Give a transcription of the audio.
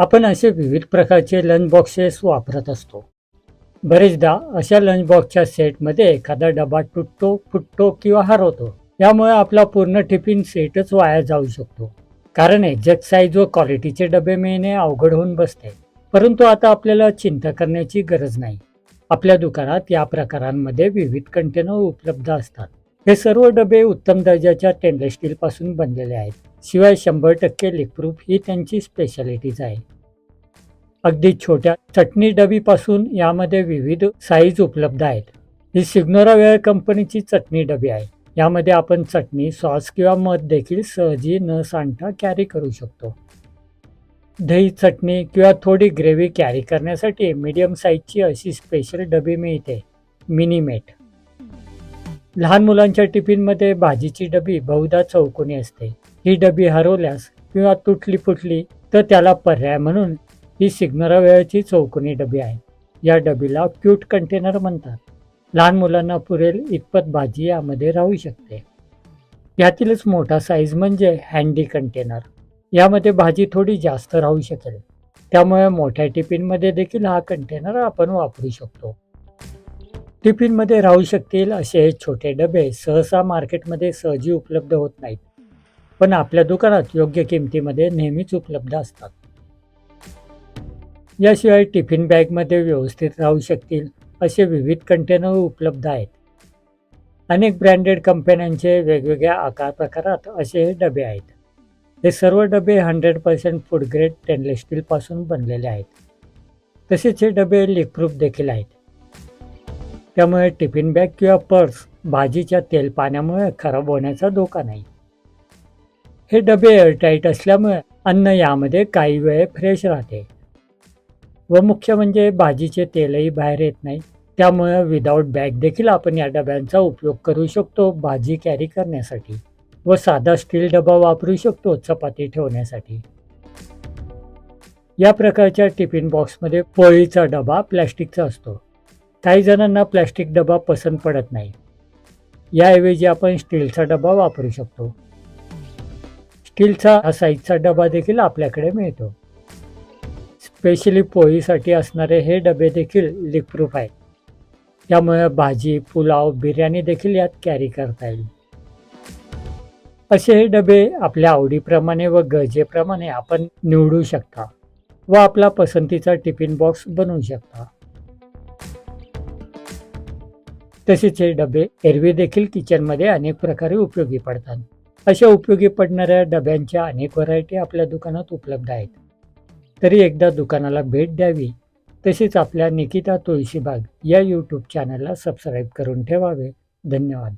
आपण असे विविध प्रकारचे लंच बॉक्सेस वापरत असतो. बरेचदा अशा लंच बॉक्सच्या सेटमध्ये एखादा डबा तुटतो फुटतो किंवा हरवतो. यामुळे आपला पूर्ण टिफिन सेटच वाया जाऊ शकतो. कारण एक्झॅक्ट साईज व क्वालिटीचे डबे मिळणे अवघड होऊन बसते. परंतु आता आपल्याला चिंता करण्याची गरज नाही. आपल्या दुकानात या प्रकारांमध्ये विविध कंटेनर उपलब्ध असतात. हे सर्व डबे उत्तम दर्जाच्या स्टेनलेस स्टील पासून बनलेले आहेत. शिवाय शंभर टक्के लिकप्रूफ ही त्यांची स्पेशालिटीज आहे. अगदी छोट्या चटणी डबीपासून यामध्ये विविध साईज उपलब्ध आहेत. ही सिग्नोरा वेअर कंपनीची चटणी डबी आहे. यामध्ये आपण चटणी सॉस किंवा मध देखील सहजी न सांडता कॅरी करू शकतो. दही चटणी किंवा थोडी ग्रेव्ही कॅरी करण्यासाठी मीडियम साईजची अशी स्पेशल डबी मिळते. मिनीमेट लहान मुलांच्या टिफिनमध्ये भाजीची डबी बहुधा चौकोनी असते. ही डबी हरवल्यास किंवा तुटली फुटली तर त्याला पर्याय म्हणून ही सिग्नरा वेळची चौकोनी डबी आहे. या डबीला क्यूट कंटेनर म्हणतात. लहान मुलांना पुरेल इतपत भाजी यामध्ये राहू शकते. यातीलच मोठा साईज म्हणजे हँडी कंटेनर यामध्ये भाजी थोडी जास्त राहू शकेल. त्यामुळे मोठ्या टिफिनमध्ये देखील हा कंटेनर आपण वापरू शकतो. टिफिनमध्ये राहू शकतील असे हे छोटे डबे सहसा मार्केटमध्ये सहजी उपलब्ध होत नाहीत. पण आपल्या दुकानात योग्य किमतीमध्ये नेहमीच उपलब्ध असतात. याशिवाय टिफिन बॅगमध्ये व्यवस्थित राहू शकतील असे विविध कंटेनर उपलब्ध आहेत. अनेक ब्रँडेड कंपन्यांचे वेगवेगळ्या आकार प्रकारात असे हे डबे आहेत. हे सर्व डबे hundred percent food grade stainless स्टीलपासून बनलेले आहेत. तसेच हे डबे लिकप्रूफ देखील आहेत. त्यामुळे टिफिन बॅग किंवा पर्स भाजीच्या तेल पाण्यामुळे खराब होण्याचा धोका नाही. हे डबे एअरटाईट असल्यामुळे अन्न यामध्ये काही वेळ फ्रेश राहते. व मुख्य म्हणजे भाजीचे तेलही बाहेर येत नाही. त्यामुळे विदाऊट बॅग देखील आपण या डब्यांचा उपयोग करू शकतो भाजी कॅरी करण्यासाठी. व साधा स्टील डबा वापरू शकतो चपाती ठेवण्यासाठी. या प्रकारच्या टिफिन बॉक्समध्ये पोळीचा डबा प्लॅस्टिकचा असतो. काही जणांना प्लॅस्टिक डबा पसंत पडत नाही. याऐवजी आपण स्टीलचा डबा वापरू शकतो. स्टीलचा हा साईजचा डबा देखील आपल्याकडे मिळतो. स्पेशली पोळीसाठी असणारे हे डबे देखील लिकप्रूफ आहेत. त्यामुळे भाजी पुलाव बिर्याणी देखील यात कॅरी करता येईल. असे हे डबे आपल्या आवडीप्रमाणे व गरजेप्रमाणे आपण निवडू शकता व आपला पसंतीचा टिफिन बॉक्स बनवू शकता. तसेच हे डबे एरवी देखील किचनमध्ये अनेक प्रकारे उपयोगी पडतात. अशा उपयोगी पडणाऱ्या डब्यांच्या अनेक व्हरायटी आपल्या दुकानात उपलब्ध आहेत. तरी एकदा दुकानाला भेट द्यावी तसेच आपल्या निकिता तुळशीबाग या यूट्यूब चॅनलला सबस्क्राईब करून ठेवावे. धन्यवाद.